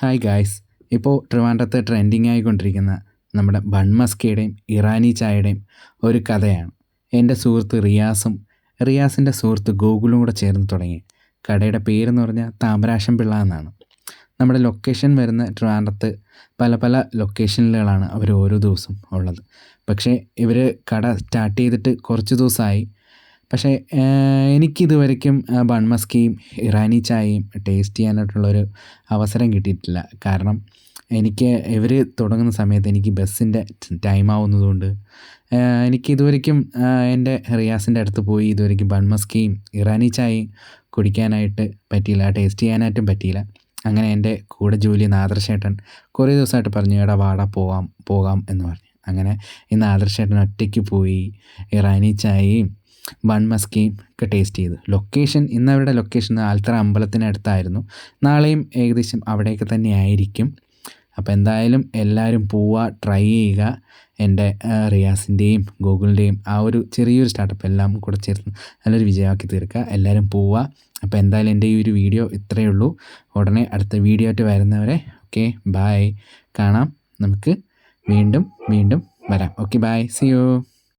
Hi guys ഇപ്പോൾ ട്രിവാൻഡ്രത്ത് trending ആയിക്കൊണ്ടിരിക്കുന്ന നമ്മുടെ ബൺമസ്കയുടെയും ഇറാനി ചായയുടെയും ഒരു കഥയാണ്. എന്റെ സുഹൃത്ത് റിയാസും റിയാസിന്റെ സുഹൃത്ത് ഗൂഗിളും കൂടെ ചേർന്ന് തുടങ്ങി. കടയുടെ പേരെന്ന് പറഞ്ഞാൽ താമരാശം പിള്ള എന്നാണ്. നമ്മുടെ ലൊക്കേഷൻ വരുന്ന ട്രിവാൻഡ്രത്ത് പല പല ലൊക്കേഷനിലുകളാണ് അവർ ഓരോ ദിവസം ഉള്ളത്. പക്ഷേ ഇവർ കട സ്റ്റാർട്ട് ചെയ്തിട്ട് കുറച്ച് ദിവസമായി പക്ഷേ എനിക്കിതുവരയ്ക്കും ബൺമസ്കിയും ഇറാനി ചായയും ടേസ്റ്റ് ചെയ്യാനായിട്ടുള്ളൊരു അവസരം കിട്ടിയിട്ടില്ല. കാരണം എനിക്ക് ഇവർ തുടങ്ങുന്ന സമയത്ത് എനിക്ക് ബസ്സിന്റെ ടൈം ആവുന്നതുകൊണ്ട് എനിക്ക് ഇതുവരയ്ക്കും എന്റെ റിയാസിന്റെ അടുത്ത് പോയി ഇതുവരയ്ക്കും ബൺമസ്കിയും ഇറാനി ചായയും കുടിക്കാനായിട്ട് പറ്റിയില്ല ടേസ്റ്റ് ചെയ്യാനായിട്ടും പറ്റിയില്ല. അങ്ങനെ എന്റെ കൂടെ ജോലി നാദർശേട്ടൻ കുറേ ദിവസമായിട്ട് പറഞ്ഞു എടാ വാടാ പോകാം പോകാം എന്ന് പറഞ്ഞു. അങ്ങനെ ഈ ആദർശേട്ടൻ ഒറ്റയ്ക്ക് പോയി ഇറാനി ചായയും ബൺ മസ്കിയും ഒക്കെ ടേസ്റ്റ് ചെയ്തു. ലൊക്കേഷൻ ഇന്ന് അവരുടെ ലൊക്കേഷൻ ആൽത്തറ അമ്പലത്തിനടുത്തായിരുന്നു. നാളെയും ഏകദേശം അവിടെയൊക്കെ തന്നെ ആയിരിക്കും അപ്പോൾ എന്തായാലും എല്ലാവരും പോവുക ട്രൈ ചെയ്യുക. എന്റെ റിയാസിന്റെയും ഗൂഗിളിന്റെയും ആ ഒരു ചെറിയൊരു സ്റ്റാർട്ടപ്പ് എല്ലാം കൂടെ ചേർന്ന് നല്ലൊരു വിജയമാക്കി തീർക്കുക. എല്ലാവരും പോവുക അപ്പോൾ എന്തായാലും എന്റെ ഈ ഒരു വീഡിയോ ഇത്രയേ ഉള്ളൂ. ഉടനെ അടുത്ത വീഡിയോ ആയിട്ട് വരുന്നവരെ ഓക്കെ ബായ് കാണാം. നമുക്ക് വീണ്ടും വീണ്ടും വരാം. Okay bye C U